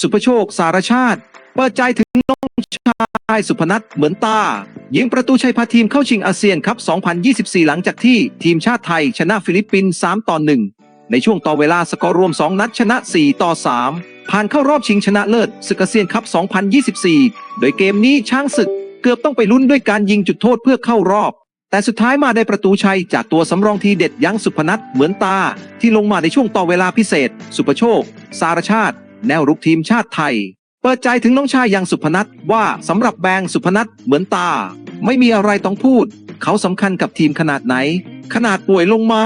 สุภโชค สารชาติ เปิดใจถึงน้องชายสุพนัทเหมือนตา ยิงประตูชัยพาทีมเข้าชิงอาเซียนครับ 2024 หลังจากที่ทีมชาติไทยชนะฟิลิปปินส์3ต่อ1ในช่วงต่อเวลาสกอร์รวม 2 นัดชนะ 4 ต่อ 3 ผ่านเข้ารอบชิงชนะเลิศศึกอาเซียนคัพ2024 โดยเกมนี้ช้างศึกเกือบต้องไปลุ้นด้วยการยิงจุดโทษเพื่อเข้ารอบ แต่สุดท้ายมาได้ประตูชัยจากตัวสำรองทีเด็ดยังสุพนัทเหมือนตา ที่ลงมาในช่วงต่อเวลาพิเศษ สุภโชค สารชาติ แนวรุกทีมชาติไทย เปิดใจถึงน้องชายยังสุพนัทว่าสำหรับแบงสุพนัทเหมือนตา ไม่มีอะไรต้องพูด เขาสำคัญกับทีมขนาดไหน ขนาดป่วยลงมา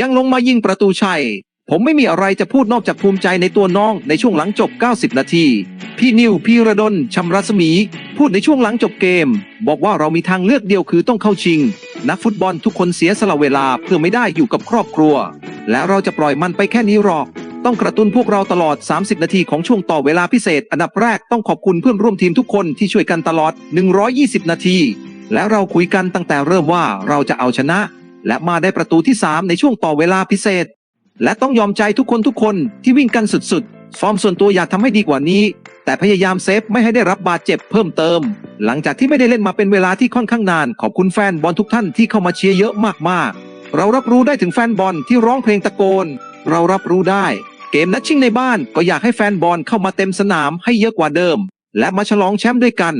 ยังลงมายิงประตูชัย ผมไม่มีอะไรจะพูดนอกจากภูมิใจในตัวน้องในช่วงหลังจบ 90 นาที พี่นิวพี่ระดลชำรัศมี พูดในช่วงหลังจบเกม บอกว่าเรามีทางเลือกเดียวคือต้องเข้าชิง นักฟุตบอลทุกคนเสียสละเวลาเพื่อไม่ได้อยู่กับครอบครัว และเราจะปล่อยมันไปแค่นี้หรอก ต้องกระตุ้นพวกเราตลอด 30 นาทีของช่วงต่อเวลาพิเศษ อันดับแรกต้องขอบคุณเพื่อนร่วมทีมทุกคนที่ช่วยกันตลอด 120 นาที และเราคุยกันตั้งแต่เริ่มว่าเราจะเอาชนะ และมาได้ประตูที่ 3 ในช่วงต่อเวลาพิเศษ และต้องยอมใจทุกคนทุกคนที่วิ่งกันสุดๆ ฟอร์มส่วนตัวอยากทำให้ดีกว่านี้ แต่พยายามเซฟไม่ให้ได้รับบาดเจ็บเพิ่มเติม หลังจากที่ไม่ได้เล่นมาเป็นเวลาที่ค่อนข้างนาน ขอบคุณแฟนบอลทุกท่านที่เข้ามาเชียร์เยอะมากๆ เรารับรู้ได้ถึงแฟนบอลที่ร้องเพลงตะโกน เรารับรู้ได้ เกมนัดชิงในบ้านก็อยากให้แฟนบอลเข้ามาเต็มสนามให้เยอะกว่าเดิม และมาฉลองแชมป์ด้วยกัน